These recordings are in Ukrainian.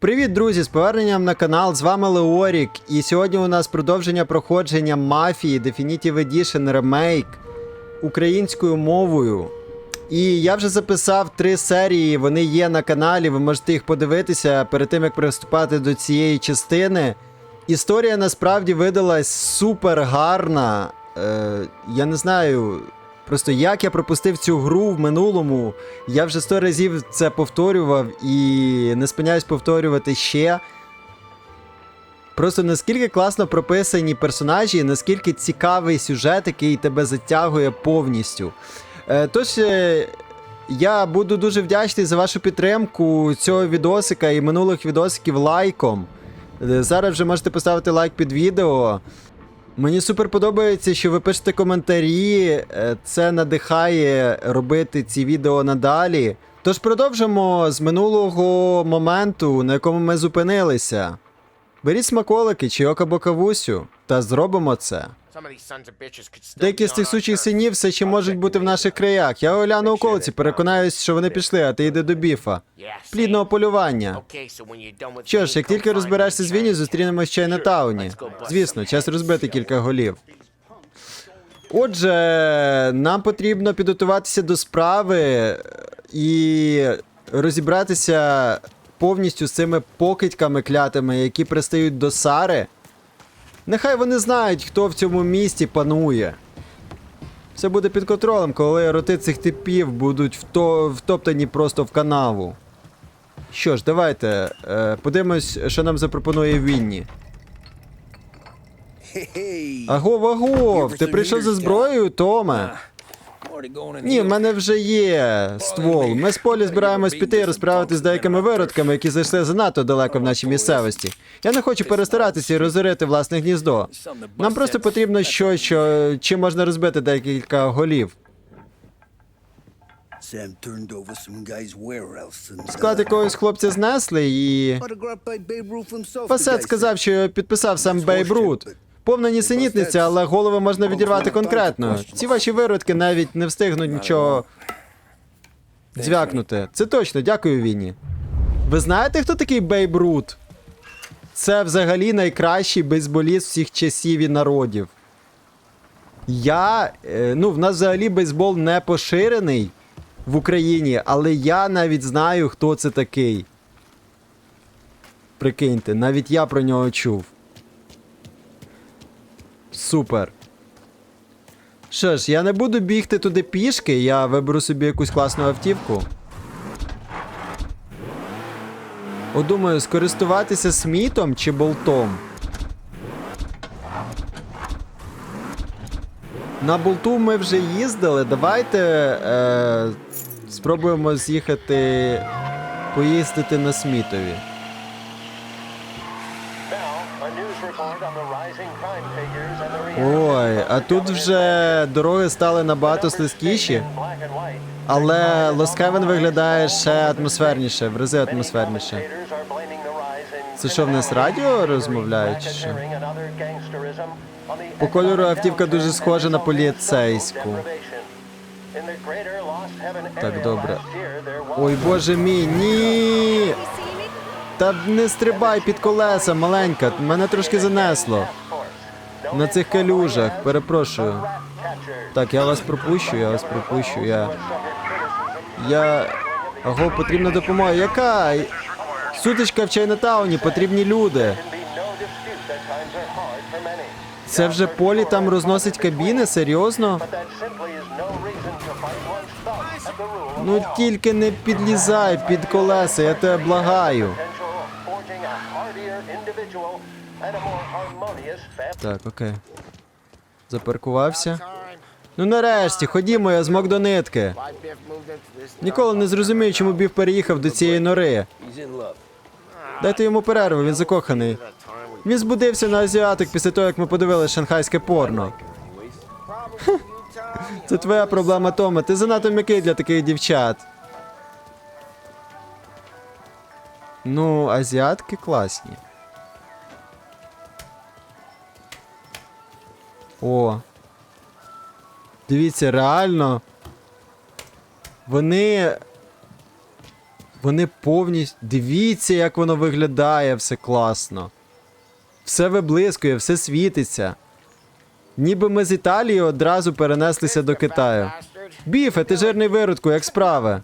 Привіт, друзі! З поверненням на канал. З вами Леорік. І сьогодні у нас продовження проходження мафії Definitive Edition Remake українською мовою. І я вже записав три серії, вони є на каналі, ви можете їх подивитися перед тим, як приступати до цієї частини. Історія насправді видалась супер гарна. Е, я не знаю. Просто як я пропустив цю гру в минулому, я вже сто разів це повторював і не спиняюсь повторювати ще. Просто наскільки класно прописані персонажі, наскільки цікавий сюжет, який тебе затягує повністю. Е, тож, е, я буду дуже вдячний за вашу підтримку цього відосика і минулих відосиків лайком. Е, Зараз вже можете поставити лайк під відео. Мені супер подобається, що ви пишете коментарі. е, Це надихає робити ці відео надалі. Тож продовжимо з минулого моменту, на якому ми зупинилися. Беріть смаколики чи ока кавусю, та зробимо це. Деякі з цих сучих синів все ще можуть бути в наших краях. Я огляну околиці, переконаюсь, що вони пішли, а ти йди до біфа. Плідного полювання. Що ж, як тільки розберешся з Вінні, зустрінемось ще й на тауні. Звісно, час розбити кілька голів. Отже, нам потрібно підготуватися до справи і розібратися повністю з цими покидьками клятими, які пристають до Сари. Нехай вони знають, хто в цьому місті панує. Все буде під контролем, коли роти цих типів будуть вто... втоптані просто в канаву. Що ж, давайте е, подивимось, що нам запропонує Вінні. Агов, агов, ти прийшов за зброєю, Томе? Ні, в мене вже є ствол. Ми з полі збираємось піти і розправитись з деякими виродками, які зайшли занадто далеко в нашій місцевості. Я не хочу перестаратися і розорити власне гніздо. Нам просто потрібно щось, що чим можна розбити декілька голів. Склад якогось хлопця знесли і. Фасет сказав, що підписав сам Бейб Рут. Повна нісенітниця, але голови можна відірвати конкретно. Ці ваші виродки навіть не встигнуть нічого звякнути. Це точно, дякую, Вінні. Ви знаєте, хто такий Бейб Рут? Це взагалі найкращий бейсболіст всіх часів і народів. Я. е, Ну, в нас взагалі бейсбол не поширений в Україні, але я навіть знаю, хто це такий. Прикиньте, навіть я про нього чув. Супер. Що ж, я не буду бігти туди пішки, я виберу собі якусь класну автівку. От думаю, скористуватися смітом чи болтом. На болту ми вже їздили. Давайте е, спробуємо з'їхати поїздити на смітові. Ой, а тут вже дороги стали набагато слизькіші, але Лоскевен виглядає ще атмосферніше, в рази атмосферніше. Це що, в нас радіо розмовляють? чи що? По кольору автівка дуже схожа на поліцейську. Так, добре. Ой, боже мій, ні! Та не стрибай під колеса, маленька, мене трошки занесло. На цих калюжах, перепрошую. Так, я вас пропущу, я вас пропущу, я. Я. Аго, потрібна допомога. Яка? Сутичка в Чайнатауні, потрібні люди. Це вже полі там розносить кабіни, серйозно? Ну тільки не підлізай під колеса, я тебе благаю. Так, окей. Запаркувався. Ну нарешті, ходімо, я змог до нитки. Ніколи не зрозумію, чому Бів переїхав до цієї нори. Дайте йому перерву, він закоханий. Він збудився на азіатик після того, як ми подивилися шанхайське порно. Це твоя проблема, Тома. Ти занадто м'який для таких дівчат. Ну, азіатки класні. О. Дивіться, реально. Вони Вони повністю. Дивіться, як воно виглядає, все класно. Все виблискує, все світиться. Ніби ми з Італії одразу перенеслися до Китаю. Біфе, ти жирний виродку, як справи?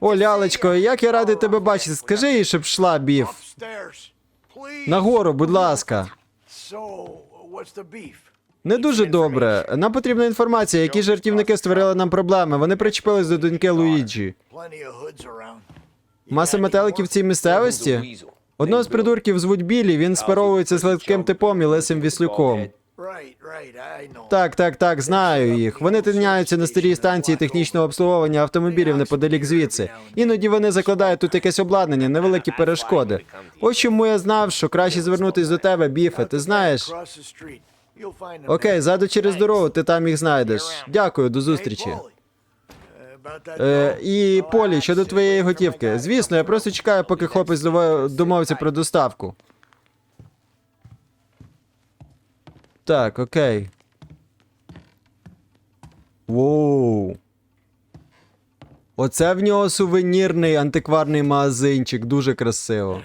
О, лялечко, як я радий тебе бачити. Скажи їй, щоб йшла бів. Нагору, будь ласка. Не дуже добре. Нам потрібна інформація, які жартівники створили нам проблеми. Вони причепились до доньки Луїджі. Маса метеликів в цій місцевості. Одного з придурків звуть Білі, він спаровується з легким типом і лисим віслюком. Так, так, так, знаю їх. Вони тиняються на старій станції технічного обслуговування автомобілів неподалік звідси. Іноді вони закладають тут якесь обладнання, невеликі перешкоди. Ось чому я знав, що краще звернутись до тебе, Біфе. Ти знаєш. Окей, ззаду через дорогу, ти там їх знайдеш. Дякую, до зустрічі. Uh, Е, і Полі, щодо твоєї готівки. Звісно, я просто чекаю, поки хлопець домовиться про доставку. Так, окей. Воу. Оце в нього сувенірний антикварний магазинчик, дуже красиво.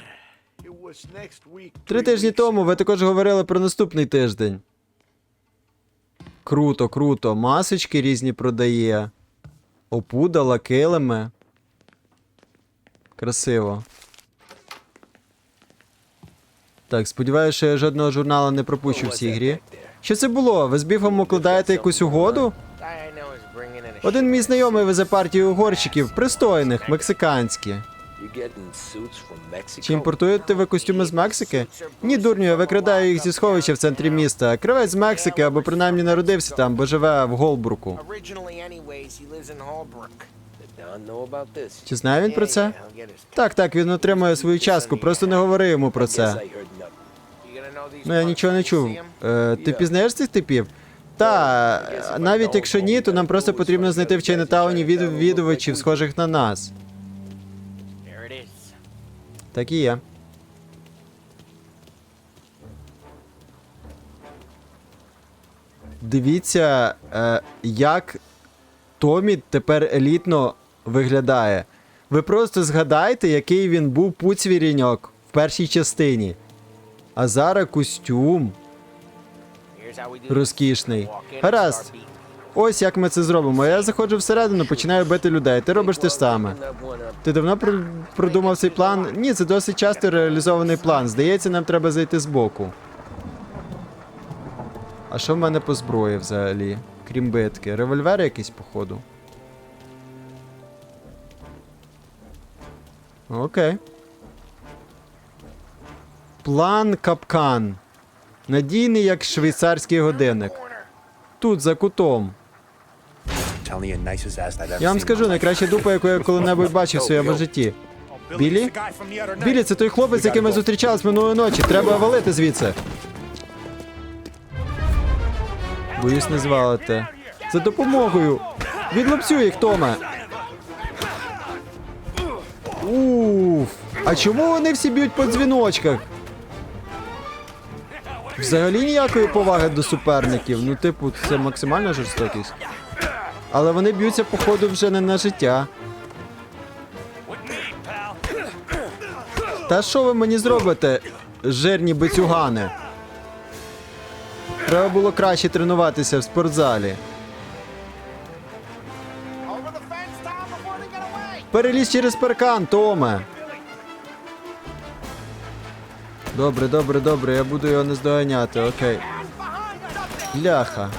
Три тижні тому ви також говорили про наступний тиждень. Круто, круто. Масочки різні продає. Опудала, килими. Красиво. Так, сподіваюся, я жодного журнала не пропущу в цій грі. Що це було? Ви з біфом укладаєте якусь угоду? Один мій знайомий везе партію угорщиків, пристойних, мексиканські. Чи імпортуєте ви костюми з Мексики? Ні, дурню, я викрадаю їх зі сховища в центрі міста. Кривець з Мексики або принаймні народився там, бо живе в Голбруку. Чи знає він про це? Так, так, він отримує свою частку, просто не говори йому про це. Ну я нічого не чув. Е, ти пізнаєш цих типів? Та, навіть якщо ні, то нам просто потрібно знайти в Чайнатауні відвідувачів, схожих на нас. Так і є. Дивіться, е, як Томі тепер елітно виглядає. Ви просто згадайте, який він був пуцвіріньок в першій частині. А зараз костюм. Розкішний. Гаразд. Ось як ми це зробимо. Я заходжу всередину, починаю бити людей. Ти робиш те ж саме. Ти давно пр- продумав цей план? Ні, це досить часто реалізований план. Здається, нам треба зайти збоку. А що в мене по зброї взагалі? Крім битки. Револьвер якийсь, походу. Окей. План капкан. Надійний як швейцарський годинник. Тут, за кутом. Я вам скажу, найкраща дупа, яку я коли-небудь бачив в своєму житті. Білі? Білі, це той хлопець, з яким ми зустрічались минулої ночі. Треба валити звідси. Боюсь, не звалити. За допомогою. Відлупцю їх, Томе. А чому вони всі б'ють по дзвіночках? Взагалі ніякої поваги до суперників. Ну, типу, це максимальна жорстокість. Але вони б'ються, походу, вже не на життя. Та що ви мені зробите, жирні бицюгани? Треба було краще тренуватися в спортзалі. Перелізь через паркан, Томе. Добре, добре, добре, я буду його не здоганяти, окей. Ляха.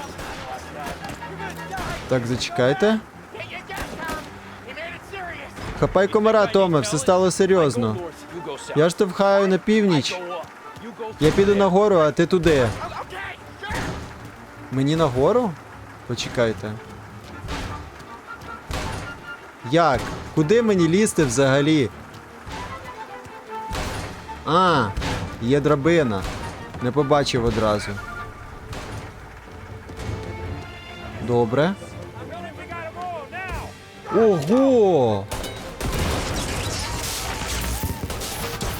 Так, зачекайте. Хапай комара, Томе, все стало серйозно. Я штовхаю на північ. Я піду нагору, а ти туди. Мені нагору? Почекайте. Як? Куди мені лізти взагалі? А, є драбина. Не побачив одразу. Добре. Ого!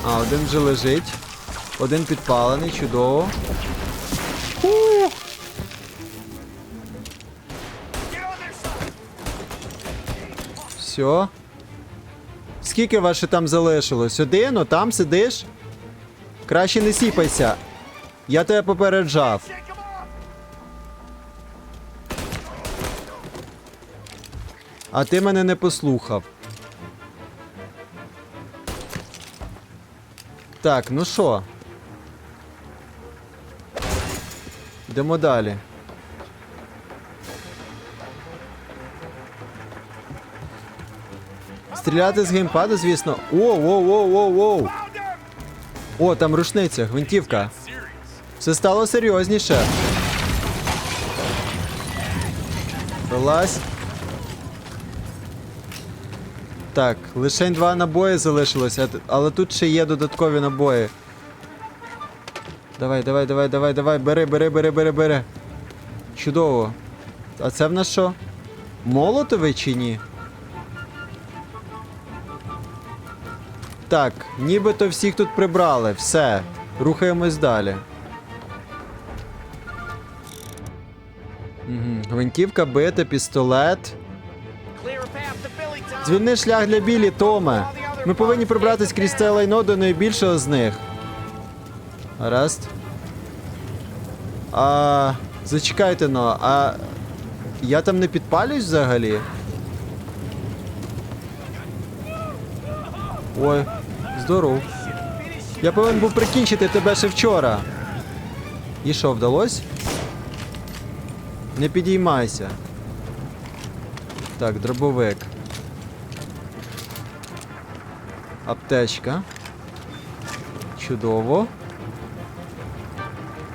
А, один вже лежить. Один підпалений, чудово. Ух! Все. Скільки вас ще там залишилось? Один, о, там сидиш? Краще не сіпайся. Я тебе попереджав. А ти мене не послухав. Так, ну що? Йдемо далі. Стріляти з геймпаду, звісно. Воу, воу, воу, воу, воу. О, там рушниця, гвинтівка. Все стало серйозніше. Вилазь. Так, лише два набої залишилося, але тут ще є додаткові набої. Давай, давай, давай, давай, давай, бери, бери, бери, бери, бери. Чудово. А це в нас що? Молотовий чи ні? Так, нібито всіх тут прибрали. Все. Рухаємось далі. Угу. Гвинтівка, бита, пістолет. Звільни шлях для білі, Томе. Ми повинні прибратись крізь це лайно до найбільшого з них. Гаразд. А. Зачекайте но, а. Я там не підпалююсь взагалі? Ой, здоров. Я повинен був прикінчити тебе ще вчора. І що, вдалось? Не підіймайся. Так, дробовик. Аптечка. Чудово.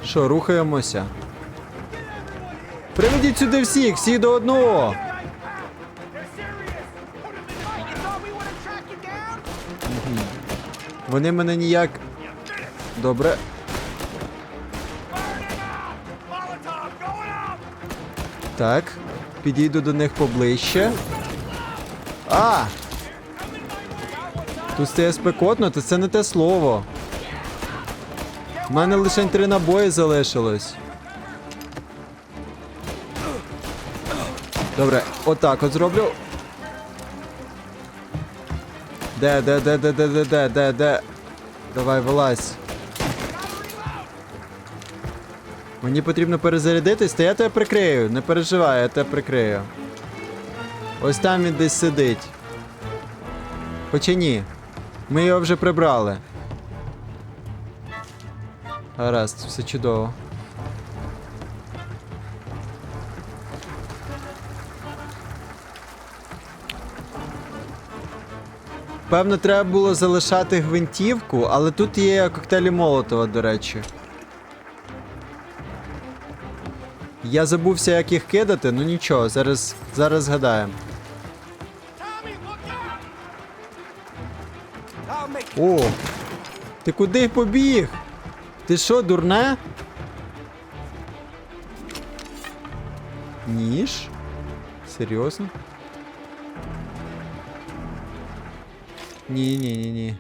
Що, рухаємося? Приведіть сюди всіх, всіх до одного. Вони мене ніяк. Добре. Так. Підійду до них поближче. А! Тут стає спекотно, то це не те слово. У мене лише три набої залишилось. Добре, отак от зроблю. Де, де, де, де, де, де, де, де, де? Давай, вилазь. Мені потрібно перезарядитись, та я тебе прикрию. Не переживай, я тебе прикрию. Ось там він десь сидить. Хоча ні. Ми його вже прибрали. Гаразд, все чудово. Певно, треба було залишати гвинтівку, але тут є коктейлі Молотова, до речі. Я забувся, як їх кидати, ну нічого, зараз, зараз згадаємо. О! Ти куди побіг? Ти що, дурне? Ніж? Серйозно? Ні, ні, ні, ні.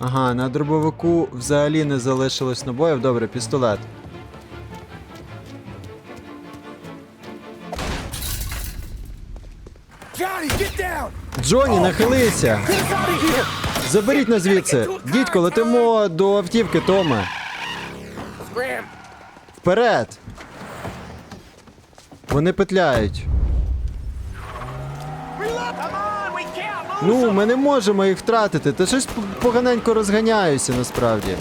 Ага, на дробовику взагалі не залишилось набоїв. Добре, пістолет. Джоні, нахилися! Заберіть нас звідси! Дідько, летимо до автівки. Scram! Вперед! Вони петляють. Ну, ми не можемо їх втратити. Та щось поганенько розганяюся насправді.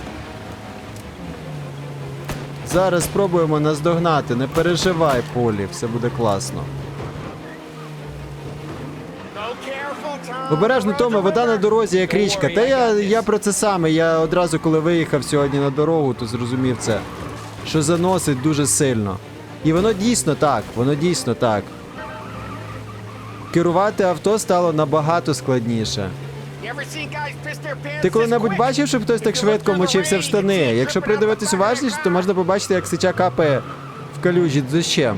Зараз спробуємо наздогнати. Не переживай, Полі, все буде класно. Обережно, Томе, вода на дорозі, як річка. Та я, я про це саме. Я одразу, коли виїхав сьогодні на дорогу, то зрозумів це. Що заносить дуже сильно. І воно дійсно так, воно дійсно так. Керувати авто стало набагато складніше. Ти коли-небудь бачив, щоб хтось так швидко мочився в штани? Якщо придивитись уважніше, то можна побачити, як сича капає в калюжі дощем.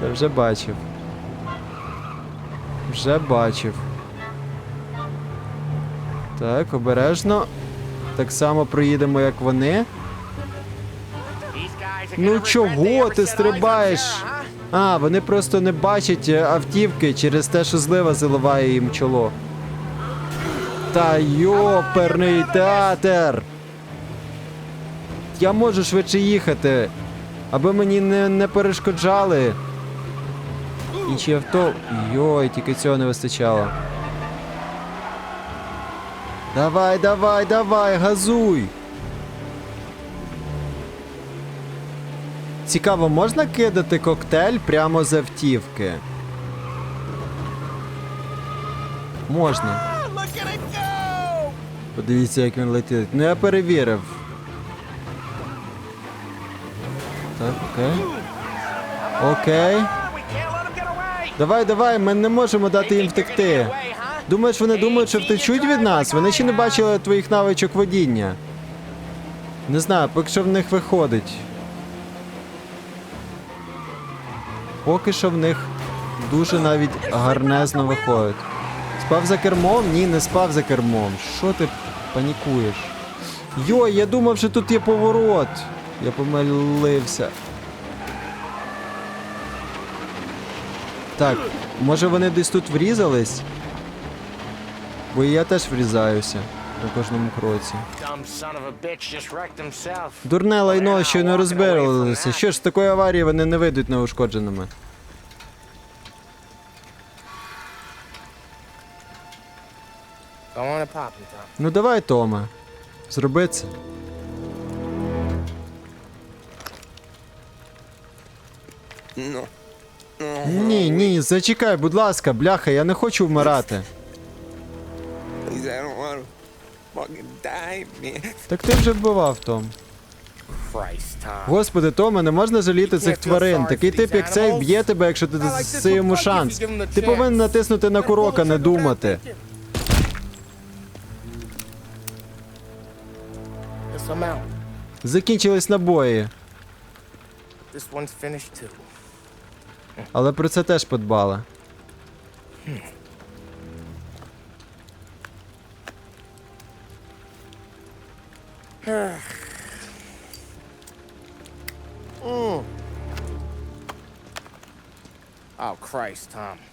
Та вже бачив. Вже бачив. Так, обережно. Так само проїдемо, як вони. Ну чого ти стрибаєш? А, вони просто не бачать е, автівки через те, що злива заливає їм чоло. Та йоперний театр! Я можу швидше їхати, аби мені не, не перешкоджали. Інші авто. Йой, тільки цього не вистачало. Давай, давай, давай, газуй. Цікаво, можна кидати коктейль прямо з автівки? Можна. Подивіться, як він летить. Ну я перевірив. Так, окей. Окей. Давай, давай, ми не можемо дати їм втекти. Думаєш, вони думають, що втечуть від нас? Вони ще не бачили твоїх навичок водіння. Не знаю, поки що в них виходить. Поки що в них дуже навіть гарнезно виходить. Спав за кермом? Ні, не спав за кермом. Що ти панікуєш? Йой, я думав, що тут є поворот. Я помилився. Так, може вони десь тут врізались? Бо і я теж врізаюся на кожному кроці. Дурне лайно, що не розбиралися. Що ж, з такої аварії вони не вийдуть неушкодженими. Ну давай, Томе. Зроби це. Ні, ні, зачекай, будь ласка, бляха, я не хочу вмирати. Так ти вже вбивав, Том. Господи, Томе, не можна жаліти цих тварин. Такий тип, як цей, б'є тебе, якщо ти даси йому шанс. Ти повинен натиснути на курок, а не думати. Закінчились набої, але про це теж подбала.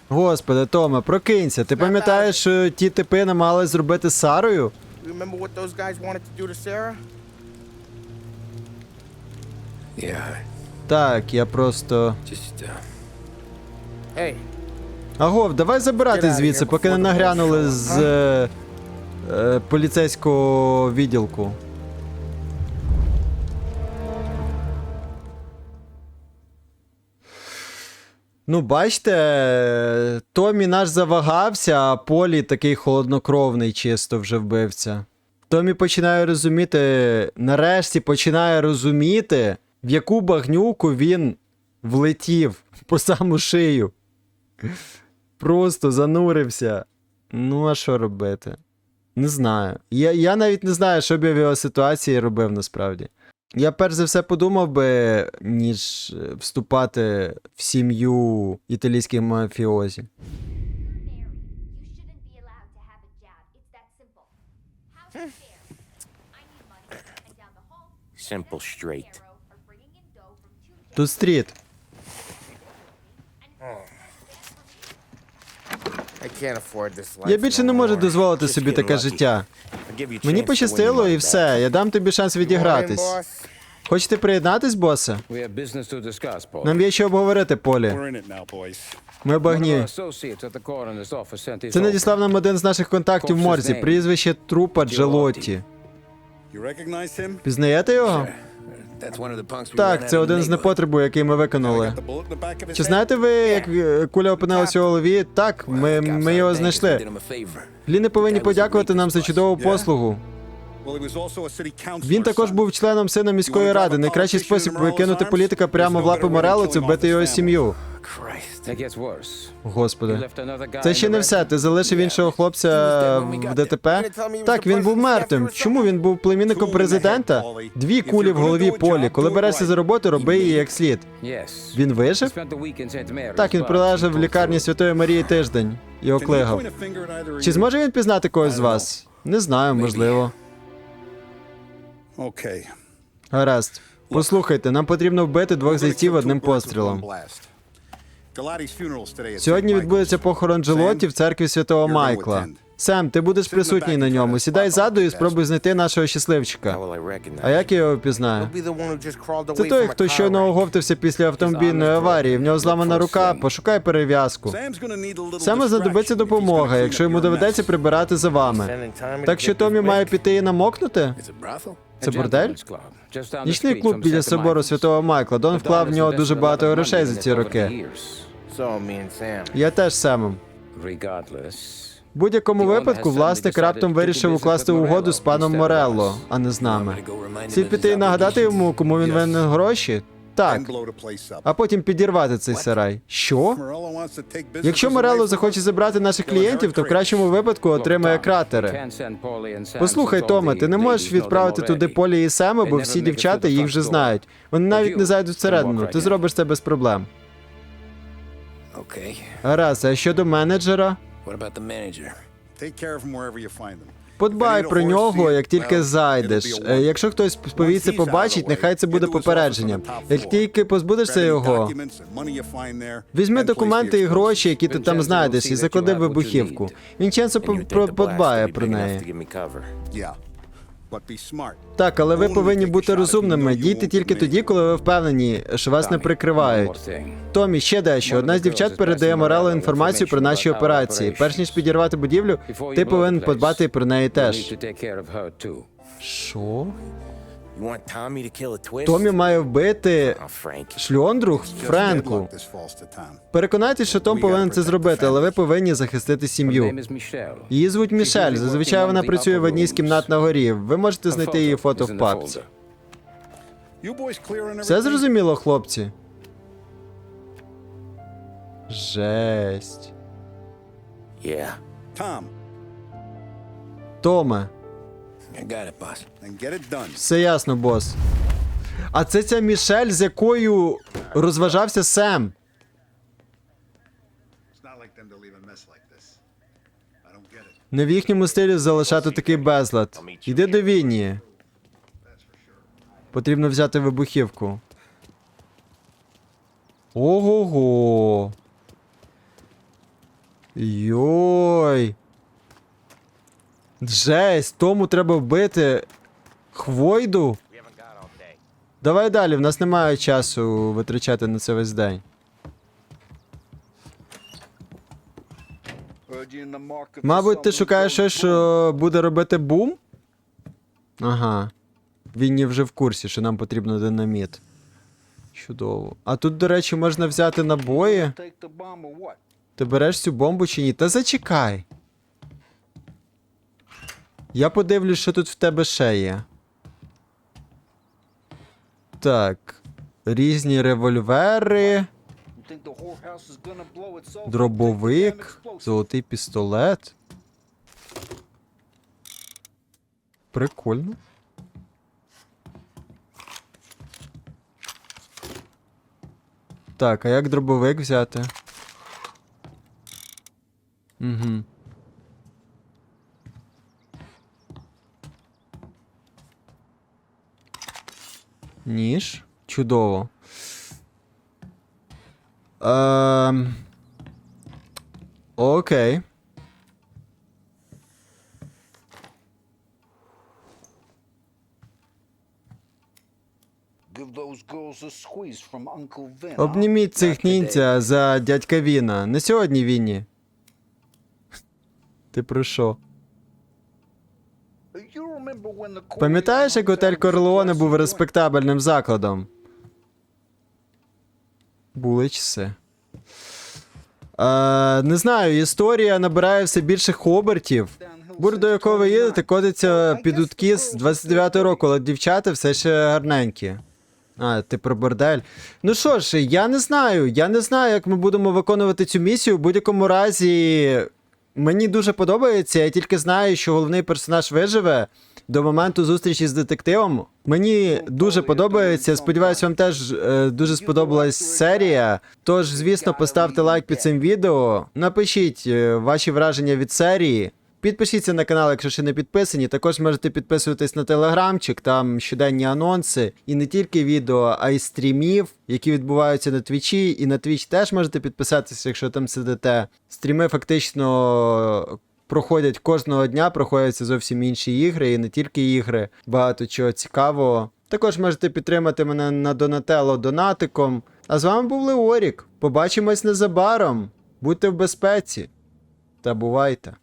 Господи, Томе, прокинься. Ти пам'ятаєш, що ті типи намагались зробити з Сарою? Так, я просто. uh, Агов, давай забирати звідси, поки не нагрянули з е, е, поліцейського відділку. Ну, бачите, Томі наш завагався, а Полі такий холоднокровний чисто вже вбивця. Томі починає розуміти, нарешті починає розуміти, в яку багнюку він влетів по саму шию. Просто занурився. Ну, а що робити? Не знаю. Я, я навіть не знаю, що б я в його ситуації робив насправді. Я перш за все подумав би, ніж е, вступати в сім'ю італійських мафіозі. Simple straight. shouldn't be Я більше не можу дозволити собі таке життя. Мені пощастило і все. Я дам тобі шанс відігратись. Хочете приєднатись, босе? Paul. Нам є що обговорити, Полі. Ми багні. Це надіслав нам один з наших контактів в морзі. Прізвище трупа Джелотті. Пізнаєте його? Так, це один з непотребу, який ми виконали. Чи знаєте ви, як куля опинилася у голові? Так, ми, ми його знайшли. Гліни повинні подякувати нам за чудову послугу. Well, he was also a city councilor, Він також був членом сина міської ради. Найкращий спосіб викинути політика прямо в лапи Морелу це вбити його сім'ю. Господи. Це ще не все. Ти залишив іншого хлопця в ДТП. Так, він був мертвим. Чому він був племінником президента? Дві кулі в голові полі. Коли берешся за роботу, роби її як слід. Він вижив? Так, він but пролежав в лікарні Святої Марії тиждень і оклигав. Чи зможе він пізнати когось з вас? Не знаю, можливо. Okay. Гаразд. Послухайте, нам потрібно вбити двох зайців одним пострілом. Сьогодні відбудеться похорон Джелоті в церкві святого Майкла. Сем, ти будеш присутній на ньому. Сідай ззаду і спробуй знайти нашого щасливчика. А як я його впізнаю? Це той, хто щойно оговтався після автомобільної аварії. В нього зламана рука. Пошукай перев'язку. Саме знадобиться допомога, якщо йому доведеться прибирати за вами. Так що Томі має піти і намокнути? Це бордель? Нічний клуб біля собору. Святого Майкла. Дон вклав в нього дуже багато грошей за ці роки. Я теж. Regardless, В будь-якому випадку власник раптом вирішив укласти угоду з паном Морелло, а не з нами. Слід піти і нагадати йому, кому він винен гроші? Так. А потім підірвати цей сарай. Що? Якщо Морелло захоче забрати наших клієнтів, то в кращому випадку отримає кратери. Послухай, Томе, ти не можеш відправити туди. Полі і Сема, бо всі дівчата їх вже знають. Вони навіть не зайдуть всередину. Ти зробиш це без проблем. Гаразд, а щодо менеджера? Подбай про нього, як тільки зайдеш. Е, Якщо хтось повіться побачить, нехай це буде попередження. Як тільки позбудешся його, візьми документи і гроші, які ти там знайдеш, і заклади вибухівку. The blast подбає про неї. Так, але ви повинні бути розумними. Дійте тільки тоді, коли ви впевнені, що вас не прикривають. Томі, ще дещо. Одна з дівчат передає Морелу інформацію про наші операції. Перш ніж підірвати будівлю, ти повинен подбати про неї теж. Що? Томі має вбити Oh, Frank. шльондру Френку. Переконайтесь, що Том повинен це зробити, але ви повинні захистити сім'ю. Її звуть Мішель. Зазвичай вона працює в одній з кімнат на горі. Ви можете знайти її фото в папці. Все зрозуміло, хлопці? Жесть. Yeah. Томе, все ясно, бос. А це ця Мішель, з якою розважався Сем. Не в їхньому стилі залишати такий безлад. Іди до Вінні. Потрібно взяти вибухівку. Ого-го. Йой. Жесть, тому треба вбити Хвойду. Давай далі, в нас немає часу витрачати на це весь день. Мабуть, ти шукаєш щось, що буде робити бум? Ага. Він не вже в курсі, що нам потрібно динаміт. Чудово. А тут, до речі, можна взяти набої. Ти береш цю бомбу чи ні? Та зачекай. Я подивлюсь, що тут в тебе ще є. Так. Різні револьвери, дробовик, золотий пістолет. Прикольно. Так, а як дробовик взяти? Угу. Ніж. Чудово. Ем... Окей. Обніміть цих ніндзя за дядька Віна. Не сьогодні Вінні. Ти про що? Пам'ятаєш, як готель Корлеоне був респектабельним закладом? Були часи. Е, не знаю, історія набирає все більших обертів. Бур, до якого ви їдете, кодиться під утки з 29-го року, але дівчата все ще гарненькі. А, ти про бордель. Ну що ж, я не знаю. Я не знаю, як ми будемо виконувати цю місію. В будь-якому разі, мені дуже подобається. Я тільки знаю, що головний персонаж виживе до моменту зустрічі з детективом. Мені дуже подобається. Сподіваюсь, вам теж е, дуже сподобалась серія. Тож, звісно, поставте лайк під цим відео. Напишіть е, ваші враження від серії. Підпишіться на канал, якщо ще не підписані. Також можете підписуватись на телеграмчик, там щоденні анонси. І не тільки відео, а й стрімів, які відбуваються на твічі. І на твіч теж можете підписатися, якщо там сидите. Стріми фактично проходять кожного дня, проходяться зовсім інші ігри, і не тільки ігри, багато чого цікавого. Також можете підтримати мене на Донателло донатиком. А з вами був Леорік. Побачимось незабаром. Будьте в безпеці. Та бувайте.